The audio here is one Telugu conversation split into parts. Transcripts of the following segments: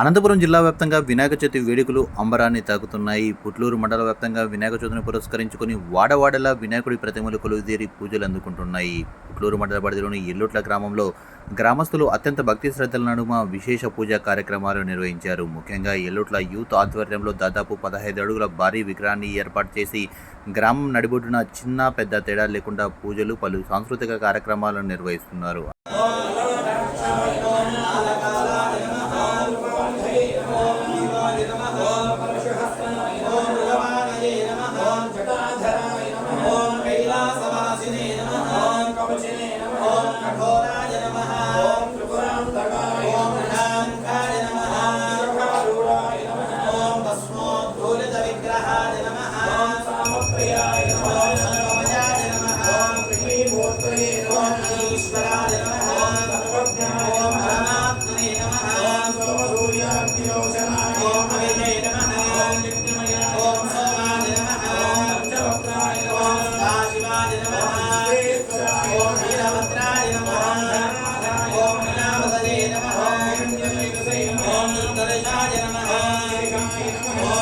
అనంతపురం జిల్లా వ్యాప్తంగా వినాయక చవితి వేడుకలు అంబరాన్ని తాకుతున్నాయి. పుట్లూరు మండల వ్యాప్తంగా వినాయక చవితిని పురస్కరించుకుని వాడవాడలా వినాయకుడి ప్రతిమలు కొలువుదీరి పూజలు అందుకుంటున్నాయి. పుట్లూరు మండల పరిధిలోని ఎల్లుట్ల గ్రామంలో గ్రామస్తులు అత్యంత భక్తి శ్రద్ధల నడుమ విశేష పూజా కార్యక్రమాలు నిర్వహించారు. ముఖ్యంగా ఎల్లుట్ల యూత్ ఆధ్వర్యంలో దాదాపు పదహైదు అడుగుల భారీ విగ్రహాన్ని ఏర్పాటు చేసి గ్రామం నడిబొడ్డున చిన్న పెద్ద తేడా లేకుండా పూజలు పలు సాంస్కృతిక కార్యక్రమాలను నిర్వహిస్తున్నారు.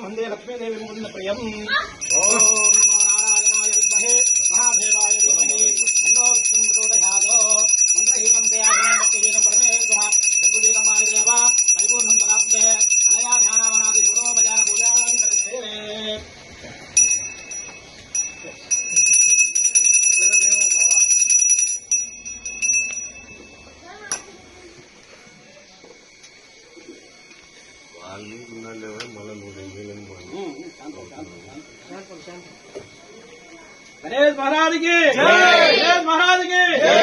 వందే లక్ష్మీదేవి ముకుంద ప్రియం. ఓం నమో నారాయణాయ విద్మహే మహాభేదాయ ధీమహి తన్నో విష్ణుం ప్రచోదయాత్ మంత్రహీనం భక్తిహీనం పరమేశ్వర దేవ. పరిపూర్ణం అనయా गणेश महाराज की। गणेश महाराज की।